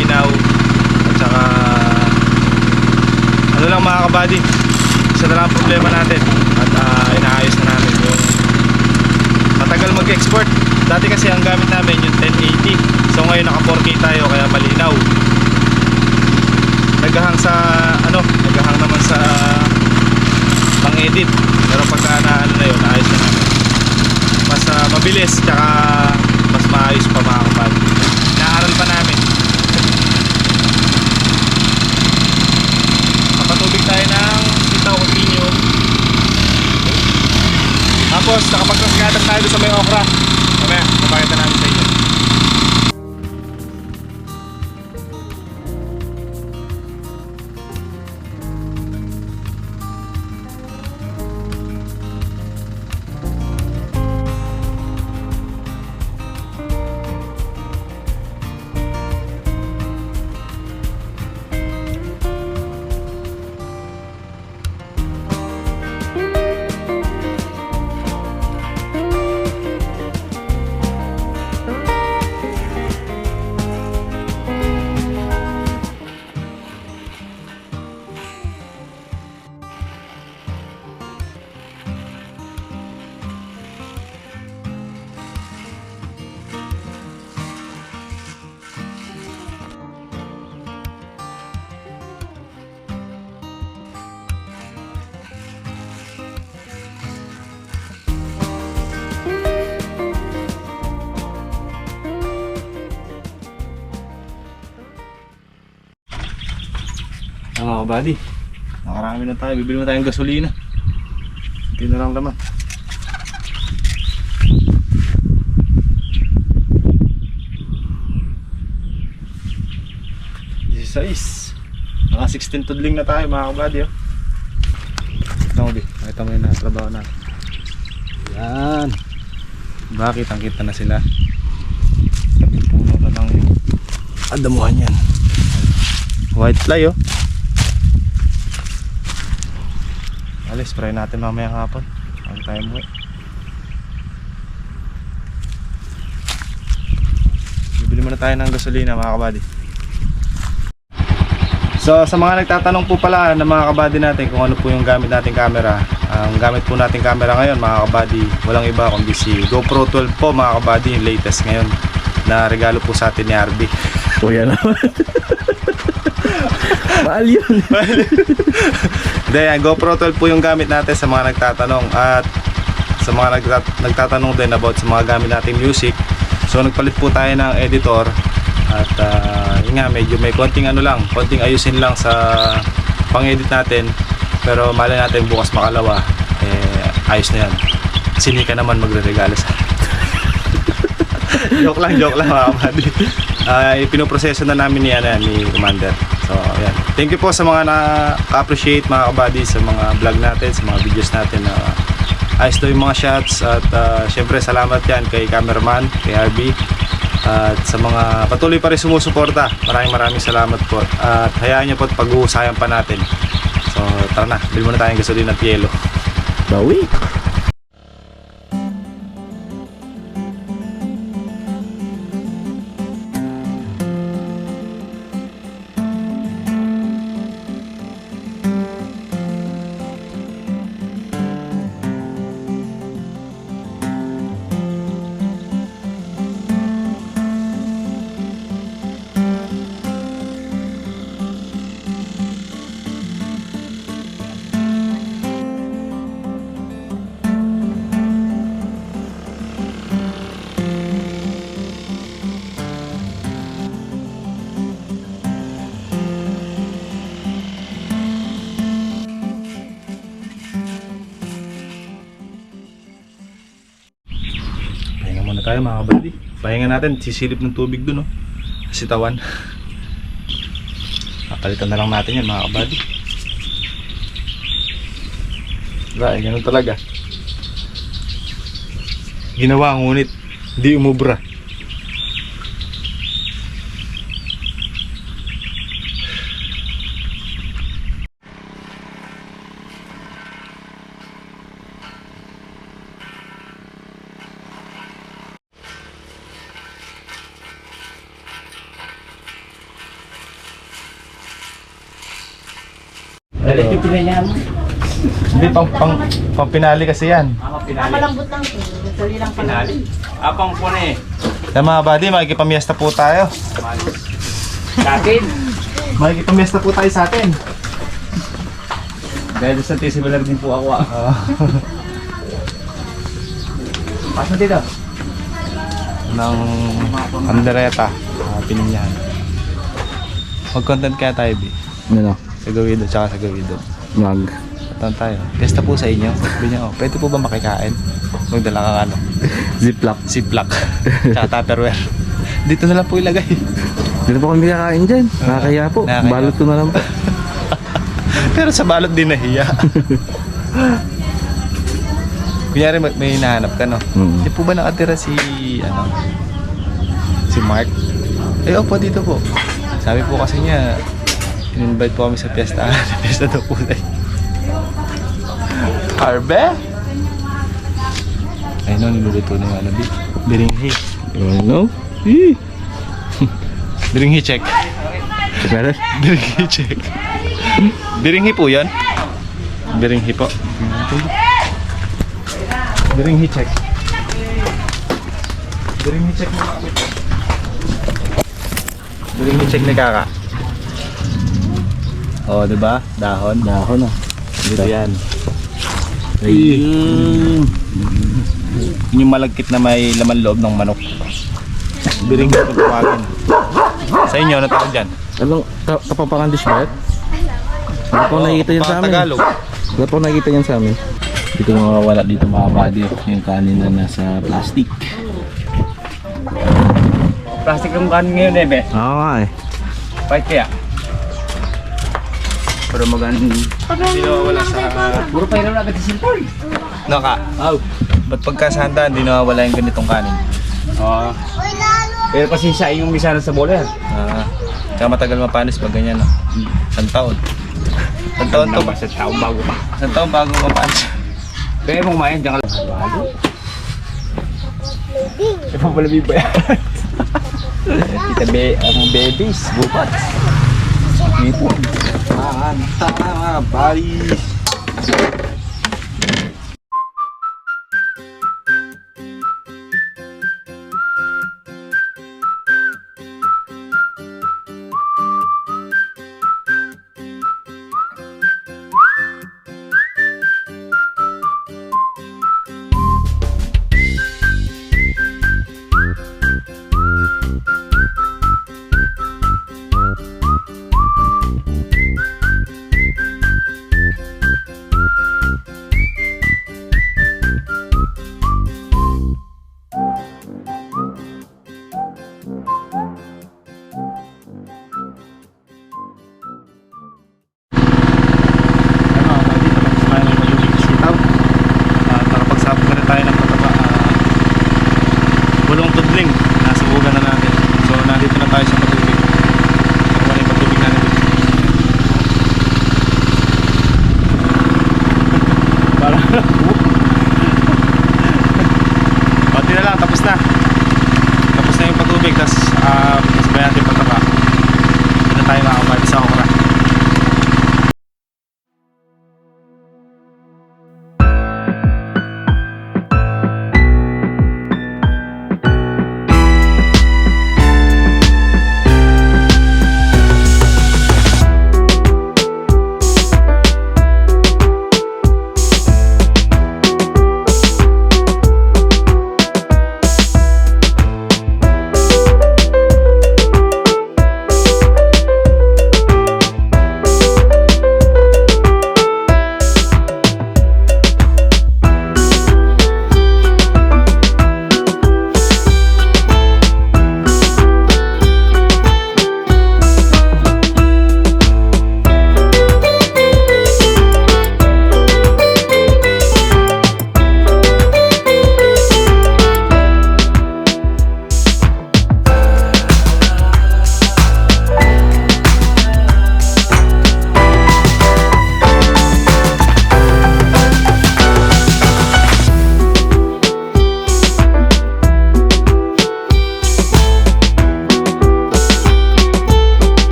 malinaw. At saka ano lang mga kabady, isa na lang ang problema natin. At uh, inaayos na namin yung matagal mag-export. Dati kasi ang gamit namin yung 1080. So ngayon naka 4K tayo kaya malinaw. Naghahang sa ano, naghahang naman sa pang-edit. Pero pagka na ano na yun, ayos na namin. Mas ah, mabilis tsaka mas maayos pa mga kapal. Inaaral pa namin. Kapatubig tayo ng sitaw continuum. Tapos nakapag-cross tayo sa may okra. Mamaya, papakita namin sa inyo. Mga buddy. Nakarami na tayo. Bibili mo tayong gasolina. Hindi na lang laman. Size. Mga 16 tudling na tayo mga kabady. Oh. Ito mo. Nakita mo yun na trabaho na. Yan. Bakit ang kita na sila? Sabi puno na lang yung adamuhan yan. White fly oh. Alis, spray natin mamaya hapon. Ang tayo mo Bibili muna tayo ng gasolina mga kabady. So sa mga nagtatanong po pala ng mga kabady natin kung ano po yung gamit nating camera Ang gamit po nating camera ngayon mga kabady Walang iba kundi si GoPro 12 po mga kabady Yung latest ngayon na regalo po sa atin ni RB Kuya naman. Mahal yun. Hindi, yan, GoPro 12 po yung gamit natin sa mga nagtatanong at sa mga nagtat- nagtatanong din about sa mga gamit nating music. So nagpalit po tayo ng editor at ah, yun nga medyo may konting ano lang, konting ayusin lang sa pang-edit natin. Pero mali natin bukas makalawa, eh ayos na yan. Sinika naman magre-regalo sa joke lang, joke lang mga kapatid. Ah, ipinoproseso na namin ni, ano, ni Commander. So, ayan. Thank you po sa mga na-appreciate mga kabady sa mga vlog natin, sa mga videos natin na ayos daw yung mga shots at ah, syempre salamat yan kay cameraman, kay RB at sa mga patuloy pa rin sumusuporta. Maraming maraming salamat po. At hayaan niyo po at pag-uusayan pa natin. So, tara na. Bili muna tayong gasolina at yelo. Bawi. Tayo mga kabady. Pahinga natin, sisilip ng tubig dun, oh. Sitawan. Papalitan na lang natin yan mga kabady. Diba, eh, ganun talaga. ginawa ngunit di umubra. Pang, pang pinali kasi yan. Mama pinali. Malambot lang po. Dali lang pala. Pinali. Apang po na eh. Kaya mga buddy, makikipamiesta po tayo. Kakin. Makikipamiesta po tayo sa atin. Dahil sa tisibular din po ako ah. Uh, Pasok dito. ng Andereta, uh, pininyahan. Mag-content kaya tayo, B. Ano? Sa gawido, tsaka sa gawido. Mag. Atan tayo. Pesta po sa inyo. Sabi niya, oh, pwede po ba makikain? Magdala kang ano, Ziplock. ziplock, tsaka tupperware. Dito na lang po ilagay. Dito po kami kakain dyan. Nakakaya po. Nakakaya. Balot ko na lang po. Pero sa balot din nahiya. Kunyari may, may hinahanap ka, no? Hmm. Di po ba nakatira si, ano, si Mark? Eh, opo, dito po. Sabi po kasi niya, in-invite po kami sa piyesta. sa piyesta daw po tayo. Harbe? Ay, no, niluluto na yung ano, bi. Biringhi. Ano? Eh. Biringhi check. Pero, Biringhi check. Biringhi po yan? Biringhi po. Biringhi check. Biringhi check mo. Biringhi check ni Kaka. Oh, di ba? Dahon. dahon na. Dito yan. Ayun. Yun yung malagkit na may laman loob ng manok. Biringhi po tawagin. Sa inyo, ano tawag dyan? Anong ka kapapangan dish ba? Wala po nakikita yan sa amin. Tagalog. Wala po nakikita yan sa amin. Dito mawawala dito mga buddy yung kanin na nasa plastic. Plastic yung kanin ngayon eh, be. Oo nga eh. Bakit kaya? Pero magan... Hindi nawawala sa... Puro pa yun agad si Silpol. No ka? Oh. Ba't pagka sa handaan, di nawawala yung ganitong kanin? Oo. Pero kasi siya yung misa sa bola yan. Ah, kaya matagal mapanis pag ganyan, no? Isang taon. Isang taon to. Nang sa taong bago pa. Isang taon bago mapanis. Kaya mo kumain, diyan ka lang. Bago. Ipapalabi ba yan? Kita be, ang babies, bubat. Dito. Ah, tama, bulong tudling. Nasubugan na natin. So, nandito na tayo sa patubig. Nakuha na yung patubig natin. Parang Pati na lang, tapos na. Tapos na yung patubig, tapos uh, sabay natin pataba. Hindi na tayo makakabali sa okra.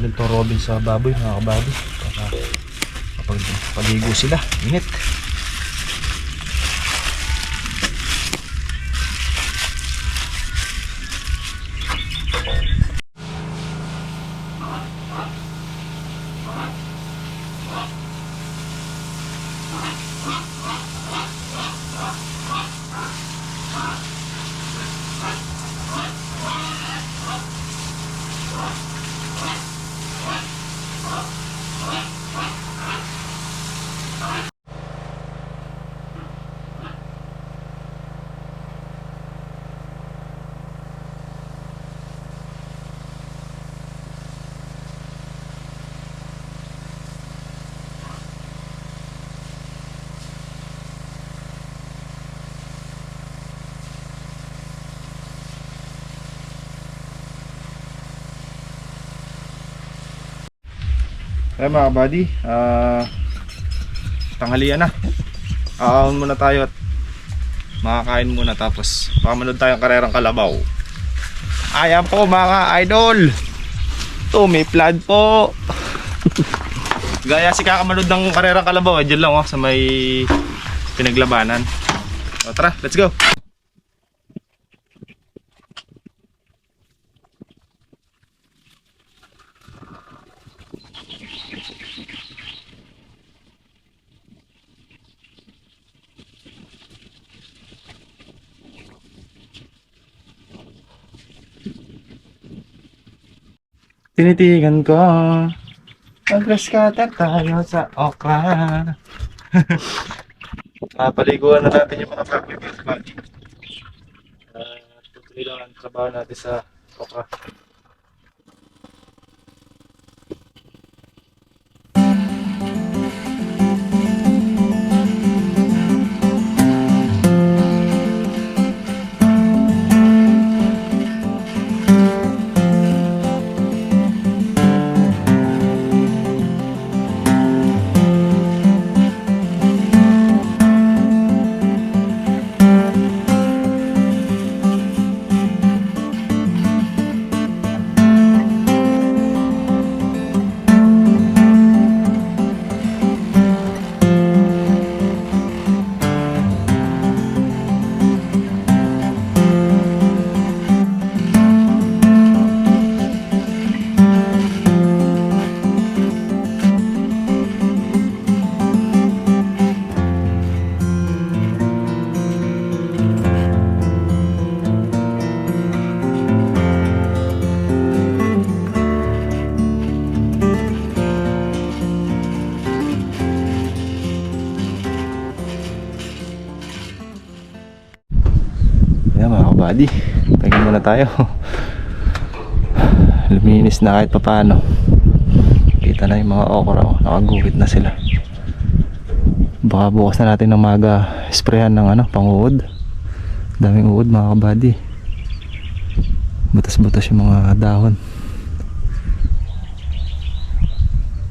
To Robin sa baboy, mga kababoy. Para kapag paligo sila, init. Kaya mga buddy, ah tanghalian na. Aahon muna tayo at makakain muna tapos pamanood tayong karerang kalabaw. Ayan po mga idol. Flood po. Gaya si kakamanood ng karerang kalabaw, eh, dyan lang oh, sa may pinaglabanan. O tara, let's go. Tinitigan ko. Mag-rescatter tayo sa okra. Napaliguan na natin yung mga practical body. Uh, tutuloy lang ang trabaho natin sa okra. Tayo. Luminis na kahit papano. Kita na yung mga okra, nakaguhit na sila. Baka bukas na natin ng maga sprayan ng ano, panguod. Daming uod mga kabady. Butas-butas yung mga dahon.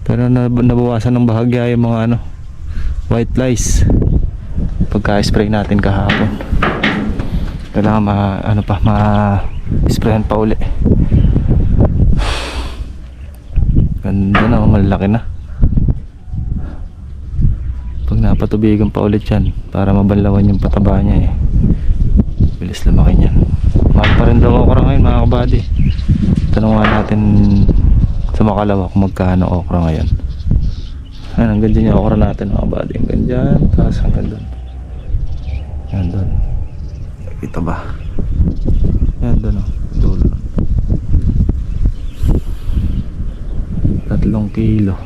Pero nab- nabawasan ng bahagya yung mga ano, white flies. Pagka-spray natin kahapon kailangan ma ano pa ma sprayan pa uli. Ganda na malaki na. Pag napatubigan pa ulit yan para mabanlawan yung pataba niya eh. Bilis lumaki niyan. Mahal pa rin daw okra ngayon mga kabady. Tanong nga natin sa makalawa kung magkano okra ngayon. Ayan, hanggang dyan yung okra natin mga kabady. Hanggang dyan tapos hanggang doon yan doon Kita ba? Yan doon o. Dulo. Tatlong kilo.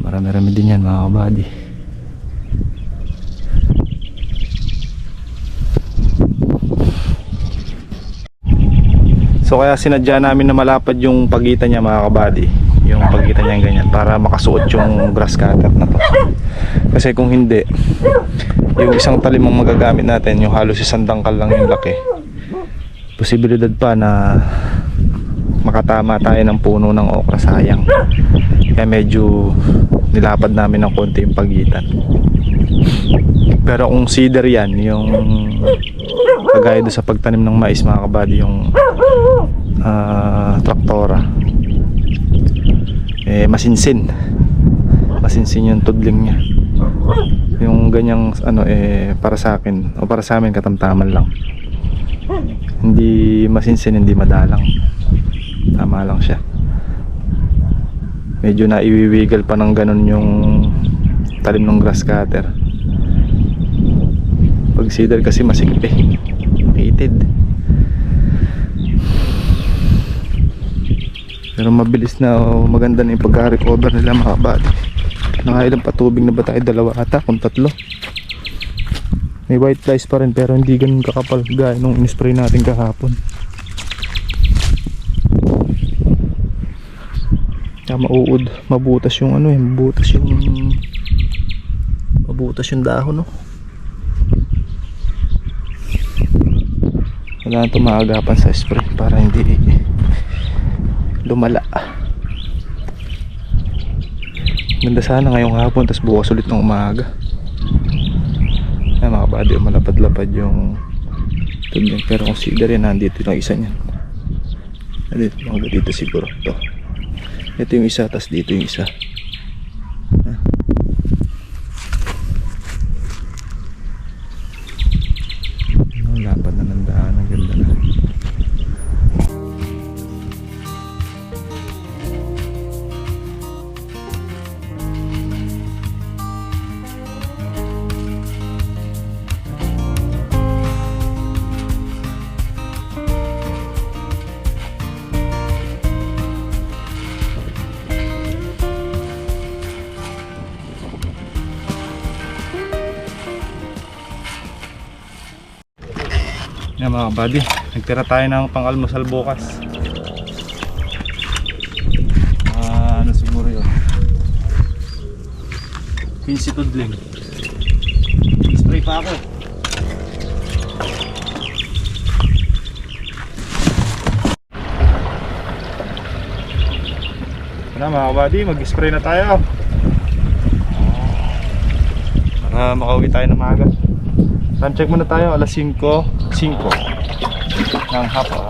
Marami-rami din yan mga kabady. So kaya sinadya namin na malapad yung pagitan niya mga kabady. Yung pagitan niya ganyan para makasuot yung grass cutter na to. Kasi kung hindi, yung isang talim ang magagamit natin, yung halos isang dangkal lang yung laki. Posibilidad pa na makatama tayo ng puno ng okra sayang. Kaya medyo nilapad namin ng konti yung pagitan. Pero kung cedar yan, yung kagaya doon sa pagtanim ng mais mga kabady, yung ah, traktora, eh masinsin. Masinsin yung tudling niya. Yung ganyang ano eh para sa akin o para sa amin katamtaman lang. Hindi masinsin, hindi madalang. Tama lang siya. Medyo naiwiwigal pa ng ganun yung talim ng grass cutter. Pag cedar kasi masikip eh. Makitid. Pero mabilis na o maganda na yung pagka-recover nila mga body. Nakailang patubig na ba tayo? Dalawa ata, kung tatlo. May white flies pa rin pero hindi ganun kakapal gaya nung in-spray natin kahapon. Kaya mauud, mabutas yung ano eh, mabutas yung mabutas yung dahon no. Kailangan ito maagapan sa spray para hindi lumala. Ganda sana ngayong hapon tapos bukas ulit ng umaga. Ay mga buddy, malapad-lapad yung tubig. Pero kung cedar yan, nandito yung isa niyan. Nandito, mga dito siguro. to Ito yung isa, tapos dito yung isa. Mga buddy, nagtira tayo ng pang-almusal bukas. Ah, ano siguro yun? Pinsi tudling. Spray pa ako. Tara mga buddy, mag-spray na tayo. Para makauwi tayo ng maaga. Time check muna tayo, alas 5, 5 ng hapon.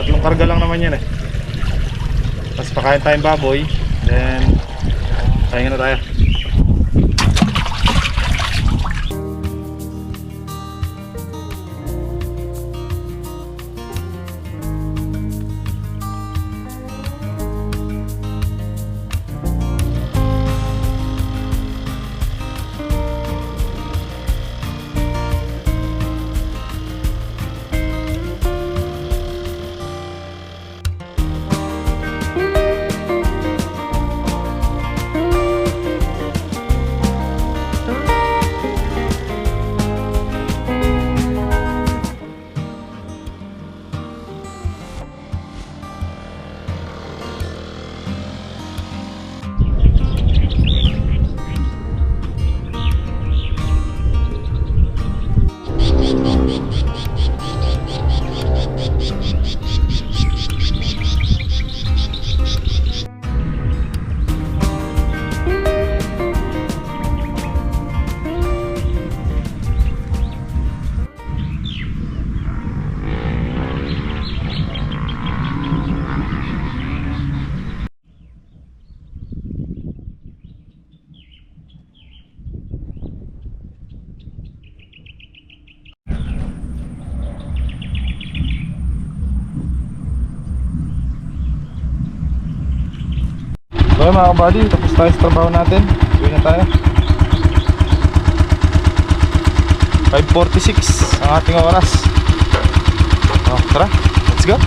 Tatlong karga lang naman yan eh. Tapos pakain tayong baboy, then pahinga na tayo. Okay mga kabady, tapos tayo sa trabaho natin. Uwi na tayo. 5.46 ang ating oras. Oh, tara, let's go.